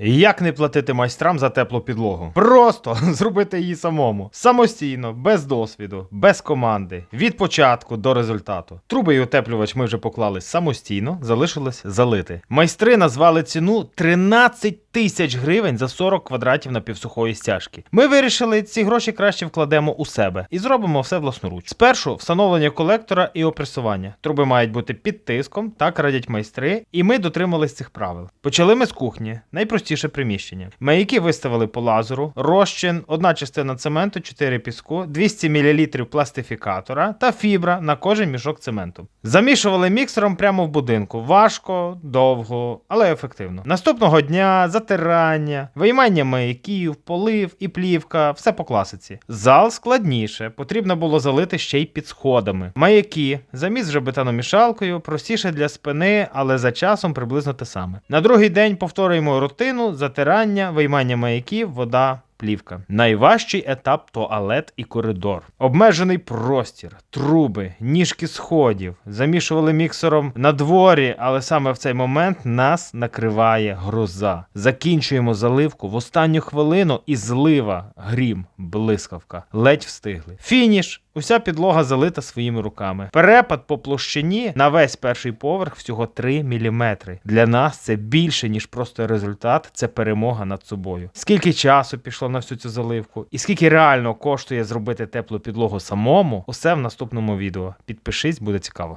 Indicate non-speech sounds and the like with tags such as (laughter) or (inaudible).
Як не платити майстрам за теплу підлогу? Просто (laughs) зробити її самому. Самостійно, без досвіду, без команди. Від початку до результату. Труби і утеплювач ми вже поклали самостійно, залишилось залити. Майстри назвали ціну 13 тисяч гривень за 40 квадратів напівсухої стяжки. Ми вирішили, ці гроші краще вкладемо у себе і зробимо все власноруч. Спершу встановлення колектора і опресування. Труби мають бути під тиском, так радять майстри, і ми дотримались цих правил. Почали ми з кухні, найпростіше приміщення. Маяки виставили по лазеру, розчин, одна частина цементу, 4 піску, 200 мл пластифікатора та фібра на кожен мішок цементу. Замішували міксером прямо в будинку. Важко, довго, але ефективно. Наступного дня затирання, виймання маяків, полив і плівка, все по класиці. Зал складніше, потрібно було залити ще й під сходами. Маяки, заміс вже бетономішалкою, простіше для спини, але за часом приблизно те саме. На другий день повторюємо рутину, затирання, виймання маяків, вода. Плівка. Найважчий етап туалет і коридор. Обмежений простір, труби, ніжки сходів. Замішували міксером на дворі, але саме в цей момент нас накриває гроза. Закінчуємо заливку в останню хвилину і злива, грім, блискавка. Ледь встигли. Фініш. Уся підлога залита своїми руками. Перепад по площині на весь перший поверх всього 3 мм. Для нас це більше, ніж просто результат, це перемога над собою. Скільки часу пішло на всю цю заливку, і скільки реально коштує зробити теплу підлогу самому, усе в наступному відео. Підпишись, буде цікаво.